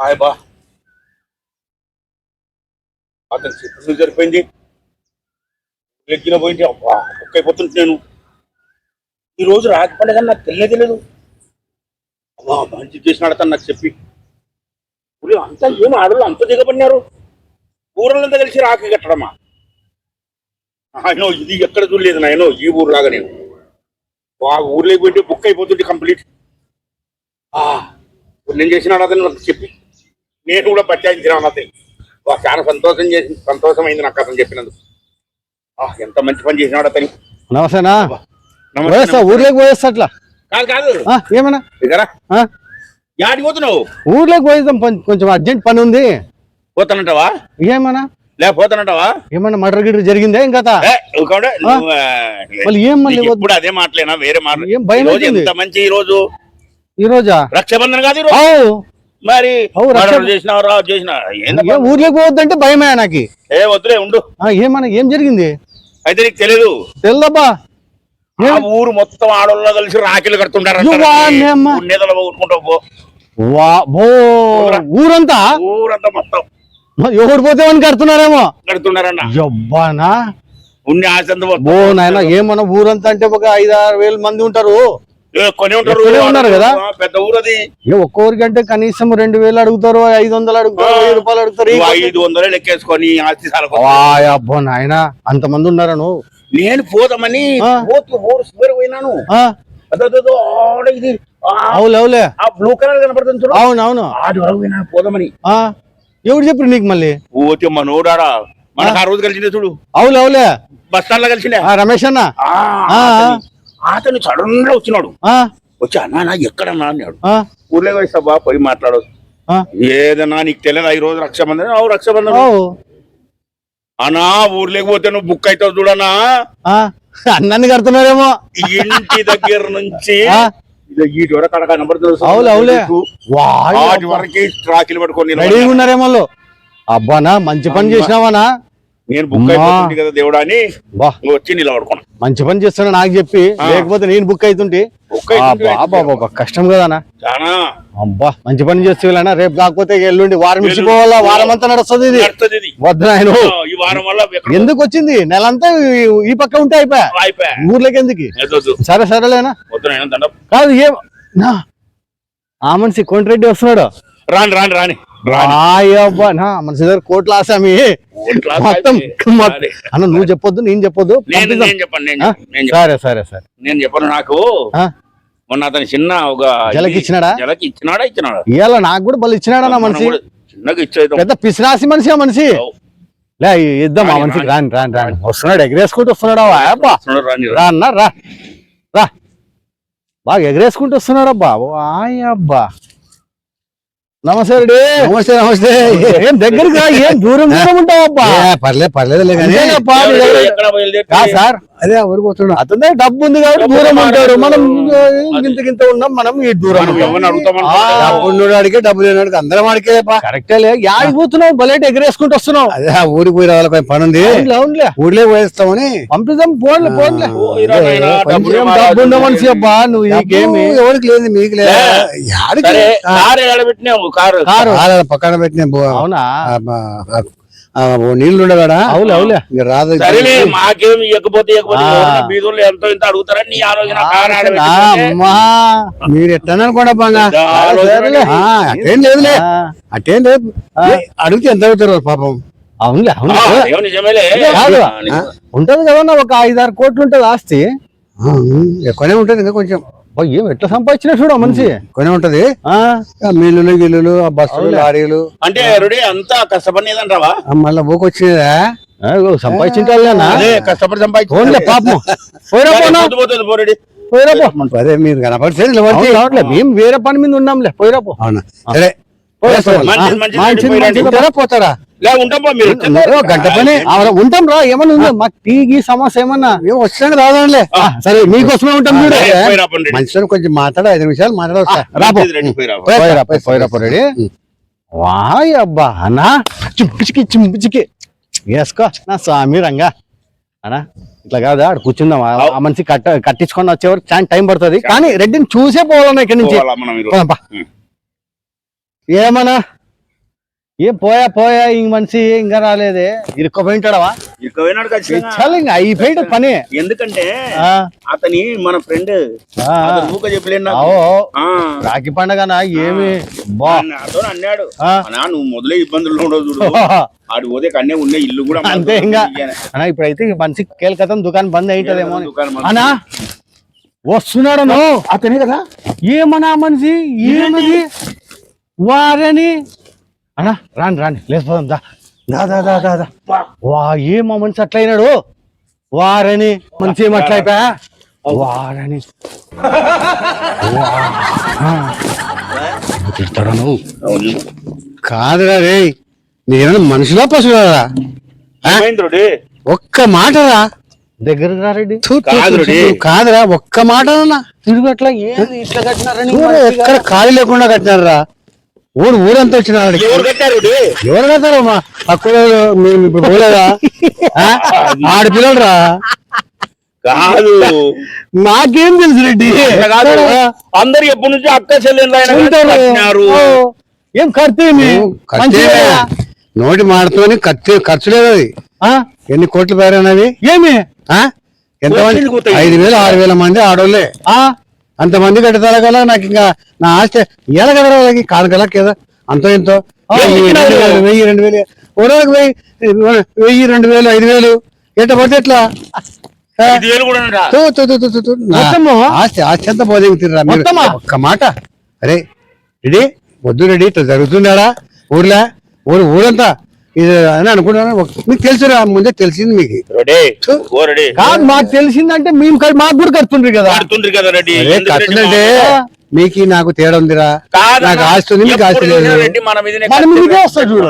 Hi బా. అతను చిత్రం సరిపోయింది. ఎగ్గిన పోయింది. అబ్బా బుక్ అయిపోతుంటే నేను ఈ రోజు పండుగ నాకు తెలియదు తెలియదు. అబ్బా మంచి చేసిన అతను నాకు చెప్పి. ఊళ్ళో అంతా ఏం ఆడలు అంత దిగబడినారు? ఊరలంతా కలిసి రాకి కట్టడమా? ఆయనో ఇది ఎక్కడ చూడలేదు నాయన ఈ ఊరులాగా నేను. ఆ ఊర్లోకి పోయింటే బుక్ అయిపోతుంది కంప్లీట్. ఆ, నేను చేసిన అతను నాకు చెప్పి. నేను కూడా అతని వా, చాలా సంతోషం చేసి సంతోషమైంది నాకు అతను చెప్పినందుకు. ఎంత మంచి పని చేసినాడు అతని. నమస్తేనా? నమస్తే. ఊర్లోకి పోయేస్తా అట్లా. కాదు కాదు. ఏమన్నా? ఆ, యాడికి పోతున్నావు? ఊర్లోకి పోయేద్దాం కొంచెం- అర్జెంట్ పని ఉంది. పోతానంటావా? ఏమన్నా? లే పోతానంటావా? ఏమన్నా మర్డర్ గిడ్ర జరిగిందే ఇంకా ఏ, మళ్ళీ ఏం అదే మాటలేనా? వేరే మాట ఏం భయం. ఎంత మంచి ఈ రోజు ఈ రోజా రక్షాబంధన్ కాదు మరి చేసినావరా చేసిన ఊర్లోకి పోవద్దంటే భయమే నాకు ఏ వద్దులే ఉండు. ఆ, ఏమన్నా ఏం జరిగింది? అయితే నీకు తెలియదు తెల్లబ్బా ఆ ఊరు మొత్తం ఆడోళ్ళ కలిసి రాఖీలు కడుతుంటారు ఊరంతా? ఊరంతా మొత్తం. ఎవరు పోతే అని కడుతున్నారేమో? కడుతున్నారన్న. జబ్బానా ఏమన్నా ఊరంతా అంటే ఒక ఐదు ఆరు వేల మంది ఉంటారు. కొని ఉంటారు? ఎక్కడే ఉన్నారు కదా? పెద్ద ఊరు అది ఏ ఒక్కొక్కరికి అంటే కనీసం రెండు వేలు అడుగుతారు ఐదు వందలు అడుగుతారు. వెయ్యి రూపాయలు అడుగుతారు ఐదు వందలు లెక్కేసుకొని ఆస్తి అబ్బో నాయన అంతమంది ఉన్నారా నువ్వు? నేను పోదామని. పోతూ ఊరు పోయినాను. ఇది అవులే ఆ బ్లూ కలర్ కనపడుతుంది అవును అవును. ఆడి వరకు పోయినాను పోదామని. ఆ, ఎవడు చెప్పు నీకు మళ్ళీ? పోతే మనోడారా మనకు ఆ. రోజు కలిసిందే చూడు. అవులే అవులే బస్ స్టాండ్లో కలిసిండే ఆ, రమేష్ అన్న. అతని- సడన్గా వచ్చినాడు. ఆ, వచ్చి అన్నా నా ఎక్కడన్నా అన్నాడు. ఊర్లో వేస్తా బా పోయి మాట్లాడు. ఆ, ఏదన్నా నీకు తెలియదు ఈ రోజు రక్షాబంధన్? అవు రక్షాబంధన్. అన్నా ఊర్లోకి పోతే నువ్వు బుక్ అవుతావు చూడన్నా? ఆ, అన్నన్ని కడుతున్నారేమో. ఇంటి దగ్గర నుంచి ఈటి వరకు అక్కడ కనబడుతుంది వాటి వరకు ట్రాకిలు పట్టుకొని. ఉన్నారేమో. అబ్బానా మంచి పని చేసినావానా నేను బుక్. అయిపోతుంది కదా దేవుడా అని వచ్చి నిలబడుకున్నా మంచి పని చేస్తున్నా నాకు చెప్పి. లేకపోతే నేను బుక్ అవుతుంటే కష్టం కదనా చాలా అబ్బా మంచి పని చేస్తేనా రేపు కాకపోతే ఎల్లుండి వారం నుంచి పోవాలా వారం అంతా నడుస్తుంది ఇది. వద్దు నాయన ఆ, ఈ వారం వల్ల ఎక్కడ ఎందుకు వచ్చింది? నెలంతా ఈ- ఈ పక్క ఉంటే అయిపోయా? ఊర్లోకి ఎందుకు? సరే సరేలేనా కాదు ఏం ఆ మనిషి కోంటిరెడ్డి వస్తున్నాడు. రాని రాని రాని. రాని అబ్బా నా మనిషి దగ్గర కోట్ల ఆసామి ఓట్ల మొత్తం. అన్న నువ్వు చెప్పొద్దు నేను చెప్పొద్దు. సరే సరే సరే. నేను చెప్పను నాకు? మొన్న అతని చిన్న ఒక జలకి ఇచ్చినాడా? జలకి ఇచ్చినాడా ఇచ్చినాడా? ఇవాళ నాకు కూడా బలి ఇచ్చినాడు నా మనం మనిషి? చిన్నగా ఇచ్చేద్దాం పెద్ద పిసినాసి మనిషి ఆ మనిషి? ఓ, లే ఇద్దాం ఆ రాని, మనిషికి. రాని. రాని రాని వస్తున్నాడు ఎగరేసుకుంటూ వస్తున్నాడు రా రా రా. బాగా ఎగరేసుకుంటూ వస్తున్నాడు అబ్బా. ఆయ్ అబ్బా. నమస్తే రెడ్డి. నమస్తే నమస్తే. ఏం దగ్గరికి రా ఏం దూరం దూరం ఉంటావు అబ్బా ఏ, పర్లేదు కా సార్? అదే ఊరికి పోతున్నా? అతని డబ్బు ఉంది కాబట్టి దూరం మన- ఉంటాడు మనం. ఇంత గింత ఉన్నాం మనం ఈ దూరం డబ్బు ఉన్నవాడికి డబ్బు లేనివాడికి అందరం ఆడికే పా కరెక్టేలే యాడికి పోతున్నావు బలేట ఎగరేసుకుంటూ వస్తున్నావు. అదే ఆ ఊరికి పోయి రావాలి పని ఉంది ఊర్లే పోయేస్తామని. పంపిద్దాం ఏం ఇవ్వాలి. డబ్బు ఉన్న మనిషి అబ్బా? నువ్వు ఎవరికి లేదు మీకు లేదు. లే. యాడికి కారు కారు. పక్కన పెట్టిన అవునా? నీళ్ళు ఉండగాడా అవులే అవులే. ఇంక రాదు. మాకేం ఇవ్వకపోతే బీదులు ఎంతో ఇంత అడుగుతారని నీ ఆలోచన కారు ఆ, ఆడబెట్టిందంటే అమ్మా మీరు ఎట్లా అనుకోండి బాగా పెద్ద ఆలోచన సరేలే. అది. అటేం లేదులే. ఆ, అటేం లేదు. అడిగితే ఎంత అవుతారు పాపం? అవునులే కాదు. నిజమే. ఉంటది కదన్నా ఒక ఐదారు కోట్లు ఉంటది ఆస్తి. ఆ, ఎక్కువనే ఉంటది ఇంకా కొంచెం. ఏం ఎట్లా సంపాదించిన చూడు మనిషి ఎక్కువనే ఉంటది మిల్లులు గిల్లులు ఆ బస్సులు. లారీలు అంటే రెడీ అంతా కష్టపడినదంటావా మళ్ళా ఊకొచ్చినదా సంపాదించింటాలేనా అదే కష్టపడి సంపాదించు పాపం పోయిరా పోనా పోతుంది పోరెడి పోయిరా పో అదే మీరు కనపడితే నిలబడితే అవును, రావట్లే మేము వేరే పని మీద ఉన్నాంలే పోయిరా పో అవునా సరే పోతారా గంట పని. అవునా, ఉంటాం రా ఏమన్నా ఉందా? గీ సమస్య ఏమన్నా? మేము వచ్చాక రాదంలే ఆ, సరే మీకోసమే ఉంటాం చూడు. కొంచెం మాట్లాడ ఐదు నిమిషాలు మాట్లాడవచ్చా రాపో. రెడీ. వాయ్ అబ్బా అన్నా. చింపిచికి చింపిచికి. వేసుకో నా స్వామి రంగా. అన్నా ఇట్లా కాదా ఆడ కూర్చుందాం. ఆ- మనిషి కట్ట కట్టించుకొని వచ్చేవరకు చాలా టైం పడుతుంది. కానీ రెడ్డిని చూసే పోవాలన్నా ఇక్కడి నుంచి. ఏమన్నా? ఏం పోయా పోయా ఇంక మనిషి ఇంకా రాలేదే. ఇరుక్కుపోయింటాడవా? ఇక పోయినాడు ఖచ్చితంగా. చాలా ఇంకా అయిపోయింది పని. ఎందుకంటే ఆ, అతని మన ఫ్రెండ్ ఆ, అతను ఊక చెప్పలేను నాకు. ఆవో, ఆ, రాఖీ పండగనా ఏమి? బా. నాతో అన్నాడు నువ్వు మొదలే ఇబ్బందుల్లో ఉండవు చూడు. ఆడు పోతే కన్నే ఉన్న ఇల్లు కూడా అంతే ఇంకా అన్నా ఇప్పుడైతే మనిషి కేల్కతం దుకాణం బంద్ అయింటదేమో అని. వస్తున్నాడను అతనే కదా? ఏమన్నా మనిషి? ఏమది? వారని అన్నా రాండి రాండి లేచిపోదాం దా. దా దా దా దా దా. వా ఏమో మనిషి అట్లయినాడు? వారని మనిషి ఏం అట్లా అయిపోయా వారని. తిడతాడా నువ్వు. కాదురా రే నేనేమన్నా మనుషులా పశువురా? ఒక్క మాటరా? దగ్గరకు రా రెడ్డి. థు, థు, థు, కాదు థు, రెడ్డి. కాదురా ఒక్క మాట తిరుగు అట్లా ఏంది ఇట్లా కట్టినారని ఊరు ఎక్కడ ఖాళీ లేకుండా కట్టినారా ఊరు ఊరంతా వచ్చిన. ఎవరు కట్టారు రోడి? ఎవరు కట్టారు మా అక్కడ మేము ఇప్పుడు పోలేదా? ఆ? ఆడపిల్లలు రా కాదు. నాకేం తెలుసు రెడ్డి? అందరు ఎప్పటి నుంచి అక్క చెల్లెళ్ళు. ఓ, ఏం ఖర్చే నోటి మాటతోని ఖర్చు ఖర్చు లేదు అది. ఆ? ఎన్ని కోట్లు పేరైనవి ఏమి? ఆ? ఎంతమంది. ఐదు వేలు ఆరు వేల మంది ఆడోళ్ళే. ఆ? అంతమంది కదా? నాకు ఇంకా నా ఆస్తి ఎలా కదరా వాళ్ళకి కాదు కదా కదా? అంతో ఎంతో? వెయ్యి, రెండు వేలు, ఓరోకి వెయ్యి వెయ్యి రెండు వేలు ఐదు వేలు. ఎట్ట పోతే ఎట్లా? ఆస్తి ఆస్తి అంతా పోదేగుతురా? ఒక్క మాట. అరే రెడీ? వద్దు రెడీ ఇట్లా జరుగుతున్నాడా ఊర్లో? ఊరు ఊరంతా? ఇది అని అనుకున్నాను మీకు తెలుసురా ముందే తెలిసింది మీకు. కాదు మాకు తెలిసిందంటే మేము మాకు కూడా కడుతుండ్రి కదా. కడుతుండ్రు మా- మీకు? నాకు తేడా ఉందిరా. నాకు ఆస్తి ఉంది మీకు ఆస్తి లేదు. మన వస్తాడు చూడు,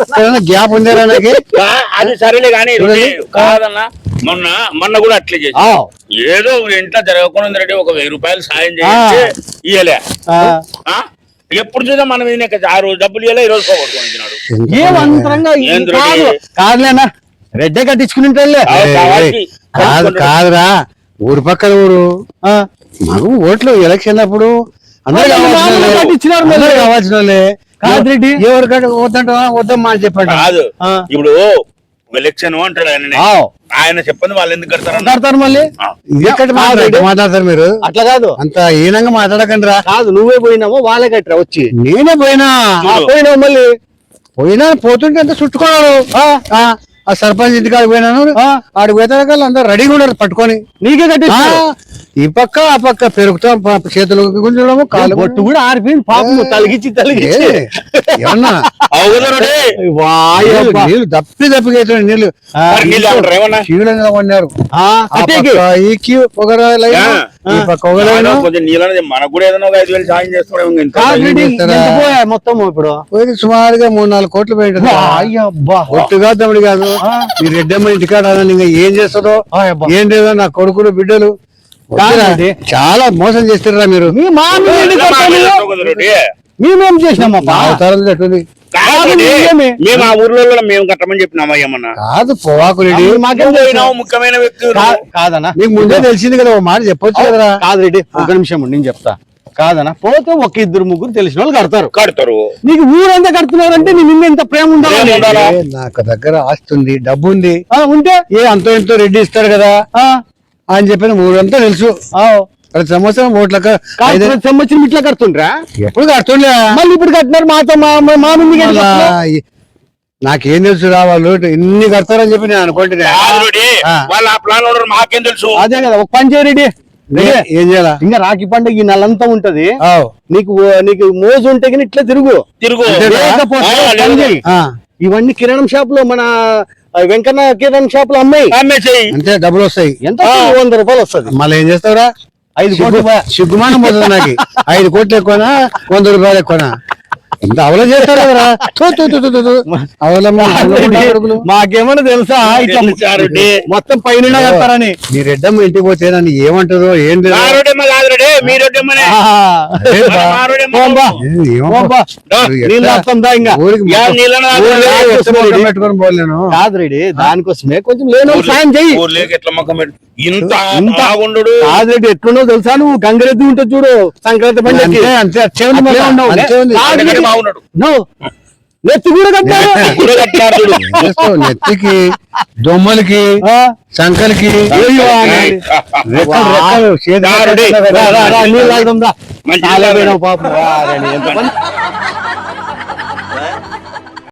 ఎక్కడైనా గ్యాప్ ఉందేరా నాకు? అది సరేలే కానీ. కాదన్నా మొన్న మొన్న కూడా అట్లే చేసి ఏదో ఇంట్లో జరగకుండా ఒక వెయ్యి రూపాయలు సాయం ఇయ్యలే. ఆ? ఎప్పుడు చూద్దాం మన కదా. ఆ రోజు డబ్బులు ఇయ్యలే ఈ రోజు పోగొట్టుకుంటున్నాడు కాదు? కాదులేనా రెడ్డే కట్టించుకుని కాదు కాదురా ఊరు పక్కన ఊరు ఆ, మాకు ఓట్లు ఎలక్షన్ అప్పుడు అందరు కావాల్సిన వాళ్ళే. కాదు రెడ్డి. ఎవరు కట్ట వద్దంటావా వద్దమ్మా అని చెప్పండి కాదు. ఇప్పుడు ఎలక్షన్ అంటాడు ఆయన చెప్పండి వాళ్ళు ఎందుకు కడతారన్న కడతారు మళ్ళీ? మాట్లాడతారు మీరు. అట్లా కాదు. అంత హీనంగా మాట్లాడకండి రా కాదు నువ్వే పోయినావో వాళ్ళే కట్టరా వచ్చి. నేనే పోయినా. పోయినావు మళ్ళీ. పోయినా పోతుంటే అంత చుట్టుకున్నారు ఆ, సర్పంచ్ ఇంటికాడికి పోయినాను. ఆడికి పోతే రకాలు అందరు రెడీగా ఉన్నారు పట్టుకొని. నీకే ఆ, కట్టించు ఈ పక్క ఆ పక్క పెరుగుతాం చేతులు గుంజడము కాలు బొట్టు కూడా ఆరిపోయింది పాపం తలిగించి వాయబ్బా. నీళ్ళు- దప్పి అవుతున్నాయి నీళ్ళు. శివులంగా కొన్నారు. ఈ క్యూ ఒక మొత్తం ఇప్పుడు? పోయి సుమారుగా మూడు నాలుగు కోట్లు పోయింది అయ్యబ్బా. ఒట్టుగా తమ్ముడు కాదు. ఈ రెడ్డమ్మ ఇంటికాడ ఇంకా ఏం చేస్తుందో ఆయబ్బా. ఏం లేదో నా కొడుకులు బిడ్డలు. చాలా మోసం చేస్తారా మీరు? మీ మామి ఏంటి మా మీద కట్టాలి? తోగదురుడే. మేమేం చేసినామప్పా? అవతారం ఎట్టుంది కాదు కాదు. మేము ఆ ఊర్లో కూడా మేము కట్టమని చెప్పినామా ఏమన్నా? కాదు పోవాకు రెడ్డి. అప్పుడు మాకేం నువ్వు తెలుసు? పోయినావు ముఖ్యమైన వ్యక్తి కా- కాదనా నీకు ముందే తెలిసింది కదా ఒక మాట చెప్పొచ్చు కదరా కాదు. రెడ్డి ఒక నిమిషం నేను చెప్తా. కాదనా పోతే ఒక ఇద్దరు ముగ్గురు తెలిసిన వాళ్ళు కడతారు. కడతారు. నీకు ఊరంతా కడుతున్నారంటే నీ నిన్న ఎంత ప్రేమ ఉండాలి? నాకు దగ్గర ఆస్తి ఉంది డబ్బు ఉంది. ఆ, ఉంటే? ఏ అంతో ఎంతో రెడ్డి ఇస్తారు కదా? ఆ, అని చెప్పిన ఊరంతా తెలుసు. ఆ, ప్రతి సంవత్సరం ఓట్లక కాదు, ఐదు- ప్రతి సంవత్సరం ఇట్లా కడుతుండ్రా ఎప్పుడు కడుతుండే మళ్ళీ ఇప్పుడు కట్టినారు మాతో మా మా- మా ముందుకి ఎందుకు మళ్ళా కట్టలేదు? ఈ- నాకేం తెలుసు రా వాళ్ళు ఇన్ని కడతారని చెప్పి నేను అనుకుంటున్నా. ఆ. వాళ్ళు ఆ ప్లాన్ ఉండరు మాకేం తెలుసు అదే కదా ఒక పని చేయి రెడ్డి రెడ్డి, ఏ- చేయాలా ఇంకా రాఖీ పండుగ ఈ నెలంతా ఉంటది ఆవ్. నీకు నీకు మోజు ఉంటే కానీ ఇట్లా తిరుగు తిరుగు అంతేనా? లేకపోతే ఆ, ఒక పని లేదు. చేయి. ఆ, ఇవన్నీ కిరాణం షాప్లో మన ఆ, వెంకన్న కిరాణం షాప్లో అమ్మాయి అమ్మేసేయి అంతే డబ్బులు వస్తాయి ఎంత వస్తుంది? వంద రూపాయలు వస్తుంది మళ్ళీ ఏం చేస్తావురా ఐదు కోట్లు. సిగ్గుమానం పోతుంది నాకు ఐదు కోట్లు ఎక్కువనా వంద రూపాయలు ఎక్కువనా ఇంత అవల చేస్తారు కదరా. అవలమ్మ. మాకేమన్నా తెలుసా? మొత్తం పైన కడతారని మీ రెడ్డమ్మ ఇంటికి పోతే నన్ను ఏమంటుందో ఏం లేదు నా రోడ్డేమ్మ కాదు రెడ్డి మీ రోడ్డేమ్మనే ఏ బా. మా రోడ్డేమ్మ పోంబా. ఏ, ఏమో పోంబా. నువ్వు ఎట్లా? నీళ్ళు వస్తాం దా ఇంకా. ఊరికి యా మొత్తం- నీళ్ళని ఊర్లో ఊర్లో ఎట్లా మొత్తం పెట్టుకొని పోలేను కాదు రెడ్డి దానికోసమే కొంచెం లేని సాయం చెయ్యి. ఇంత ఎట్లున్నావు తెలుసా నువ్వు? గంగరెద్దు ఉంటుంది చూడు సంక్రాంతి పండుగకి అంతే అంతే నెత్తి కూడా. చేస్తావు నెత్తికి దొమ్మలకి? సంకలకి పాపం.